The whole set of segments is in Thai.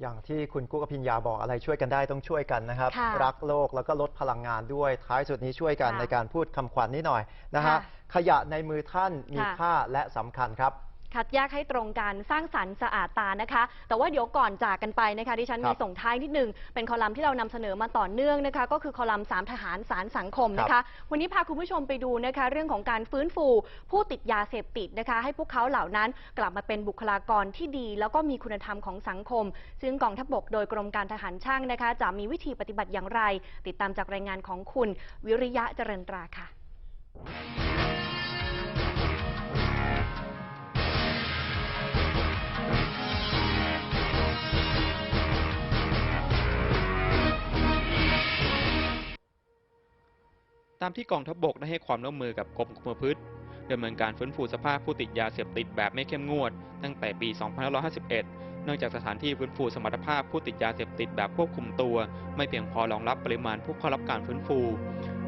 อย่างที่คุณกุ๊กอภิญญาบอกอะไรช่วยกันได้ต้องช่วยกันนะครับค่ะรักโลกแล้วก็ลดพลังงานด้วยท้ายสุดนี้ช่วยกันค่ะในการพูดคำขวัญนี้หน่อยนะฮะค่ะขยะในมือท่านมีค่ะค่าและสำคัญครับ คัดแยกให้ตรงกันสร้างสรรค์สะอาดตานะคะ แต่ว่าเดี๋ยวก่อนจากกันไปนะคะดิฉันครัมีบส่งท้ายนิดนึง เป็นคอลัมน์ที่เรานำเสนอมาต่อเนื่องนะคะ ก็คือคอลัมน์สามทหารสารสังคมนะคะ วันนี้พาคุณผู้ชมไปดูนะคะ เรื่องของการฟื้นฟู ผู้ติดยาเสพติดนะคะ ให้พวกเขาเหล่านั้นกลับมาเป็นบุคลากรที่ดี แล้วก็มีคุณธรรมของสังคม ซึ่งกองทัพบกโดยกรมการทหารช่างนะคะ จะมีวิธีปฏิบัติอย่างไร ติดตามจากรายงานของคุณ วิริยะเจริญตราค่ะ ตามที่กองทัพบบกได้ให้ความร่วมมือกับกรมคุมประพฤติดำเนินการฟื้นฟูสภาพผู้ติดยาเสพติดแบบไม่เข้มงวด ตั้งแต่ปี 2551 เนื่องจากสถานที่ฟื้นฟูสมรรถภาพผู้ติดยาเสพติดแบบควบคุมตัว ไม่เพียงพอรองรับปริมาณผู้เข้ารับการฟื้นฟู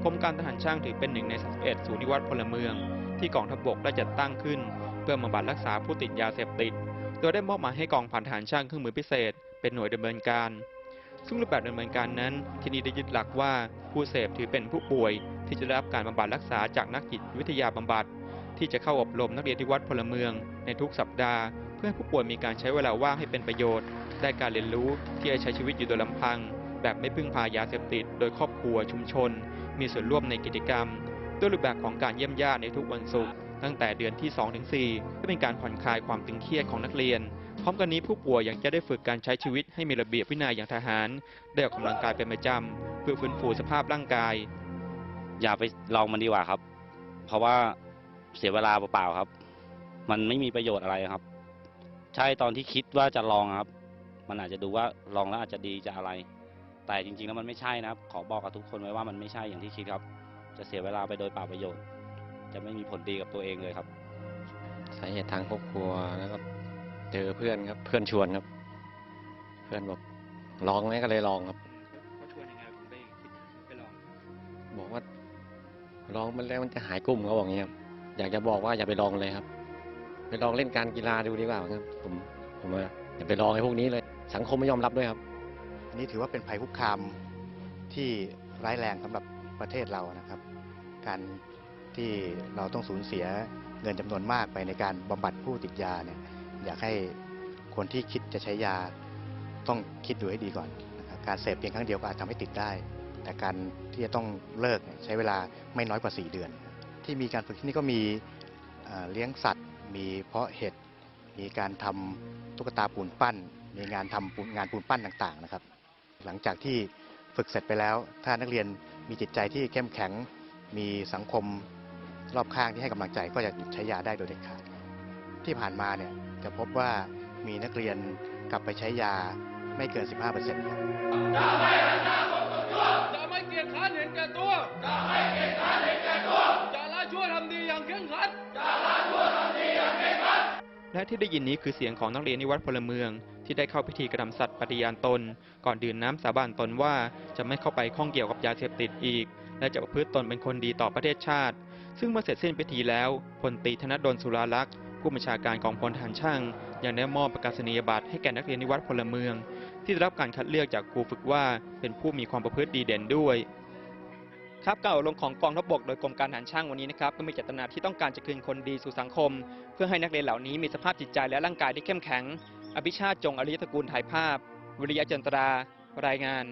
กรมการทหารช่างถือเป็นหนึ่งใน 31 ศูนย์นิวัตพลเมือง ที่กองทัพบบกได้จัดตั้งขึ้น เพื่อบำบัดรักษาผู้ติดยาเสพติด โดยได้มอบหมายให้กองพันทหารช่างเครื่องมือพิเศษ เป็นหน่วยดำเนินการ ซึ่งรูปแบบดำเนินการนั้น ที่นี่ได้ยึดหลักว่าผู้เสพถือเป็นผู้ป่วย ที่จะได้รับการบำบัดรักษาจากนักจิตวิทยาบำบัด ที่จะเข้าอบรมนักเรียนที่วัดพลเมือง ในทุกสัปดาห์ เพื่อให้ผู้ป่วยมีการใช้เวลาว่างให้เป็นประโยชน์ ได้การเรียนรู้ที่จะใช้ชีวิตอยู่โดยลำพัง แบบไม่พึ่งพายาเสพติด โดยครอบครัวชุมชน มีส่วนร่วมในกิจกรรม ด้วยรูปแบบของการเยี่ยมญาติในทุกวันศุกร์ตั้งแต่เดือนที่ 2-4เพื่อเป็นการผ่อนคลายความตึงเครียดของนักเรียน ร้อมกันนี้ผู้ป่วยยังจะได้ฝึกการใช้ชีวิตให้มีระเบียบวินัยอย่างทหาร ได้ออกกำลังกายเป็นประจำเพื่อฟื้นฟูสภาพร่างกาย อย่าไปลองมันดีกว่าครับ เพราะว่าเสียเวลาเปล่าๆครับ มันไม่มีประโยชน์อะไรครับ ใช่ตอนที่คิดว่าจะลองครับ มันอาจจะดูว่าลองแล้วอาจจะดีจะอะไร แต่จริงๆแล้วมันไม่ใช่นะครับ ขอบอกกับทุกคนไว้ว่ามันไม่ใช่อย่างที่คิดครับ จะเสียเวลาไปโดยเปล่าประโยชน์ จะไม่มีผลดีกับตัวเองเลยครับสาเหตุทางครอบครัวแล้วก็ เจอเพื่อนครับ เพื่อนชวนครับ เพื่อนบอกลองไหมก็เลยลองครับ เขาชวนยังไงผมไปไปลองบอกว่าลองมันแล้วมันจะหายกลุ่มเขาบอกอย่างเงี้ยครับอยากจะบอกว่าอย่าไปลองเลยครับ ไปลองเล่นการกีฬาดูดีกว่าครับ ผมผมว่าอย่าไปลองไอ้พวกนี้เลย สังคมไม่ยอมรับด้วยครับ อันนี้ถือว่าเป็นภัยคุกคามที่ร้ายแรงสำหรับประเทศเรานะครับ การที่เราต้องสูญเสียเงินจำนวนมากไปในการบำบัดผู้ติดยาเนี่ย อยากให้คนที่คิดจะใช้ยาต้องคิดดูให้ดีก่อนนะครับการเสพเพียงครั้งเดียวก็อาจทำให้ติดได้ แต่การที่จะต้องเลิกใช้เวลาไม่น้อยกว่า 4 เดือน ที่มีการฝึกที่นี่ก็มีเลี้ยงสัตว์ มีเพาะเห็ดมีการทำตุ๊กตาปูนปั้น มีงานทำปูนงานปูนปั้นต่างๆนะครับ หลังจากที่ฝึกเสร็จไปแล้ว ถ้านักเรียนมีจิตใจที่เข้มแข็ง มีสังคมรอบข้างที่ให้กำลังใจก็จะหยุดใช้ยาได้โดยเด็ดขาด ที่ผ่านมาเนี่ยจะพบว่ามีนักเรียนกลับไปใช้ยาไม่เกิน 15%ครับจะไม่เกียจค้านเห็นแก่ตัวจะไม่เกียจค้านเห็นแก่ตัวจะละชั่วทำดีอย่างเคร่งครัดและที่ได้ยินนี้คือเสียงของนักเรียนนิวัตพลเมือง ที่ได้เข้าพิธีกระทำสัตย์ปฏิญาณตน ก่อนดื่มน้ำสาบานตนว่าจะไม่เข้าไปข้องเกี่ยวกับยาเสพติดอีก และจะประพฤติตนเป็นคนดีต่อประเทศชาติ ซึ่งเมื่อเสร็จสิ้นพิธีแล้วพลตรีธนดลสุราลักษณ์ ผู้บัญชาการกองพลทหารช่างยังได้มอบประกาศนียบัตรให้แก่นักเรียนนิวัตพลเมือง ที่ได้รับการคัดเลือกจากครูฝึกว่าเป็นผู้มีความประพฤติดีเด่นด้วยครับการอบรมของกองทัพบกโดยกรมการทหารช่างวันนี้นะครับก็มีเจตนาที่ต้องการจะคืนคนดีสู่สังคม เพื่อให้นักเรียนเหล่านี้มีสภาพจิตใจและร่างกายที่เข้มแข็ง อภิชาติจงอริยตระกูลถ่ายภาพ วิริยะจันตรารายงาน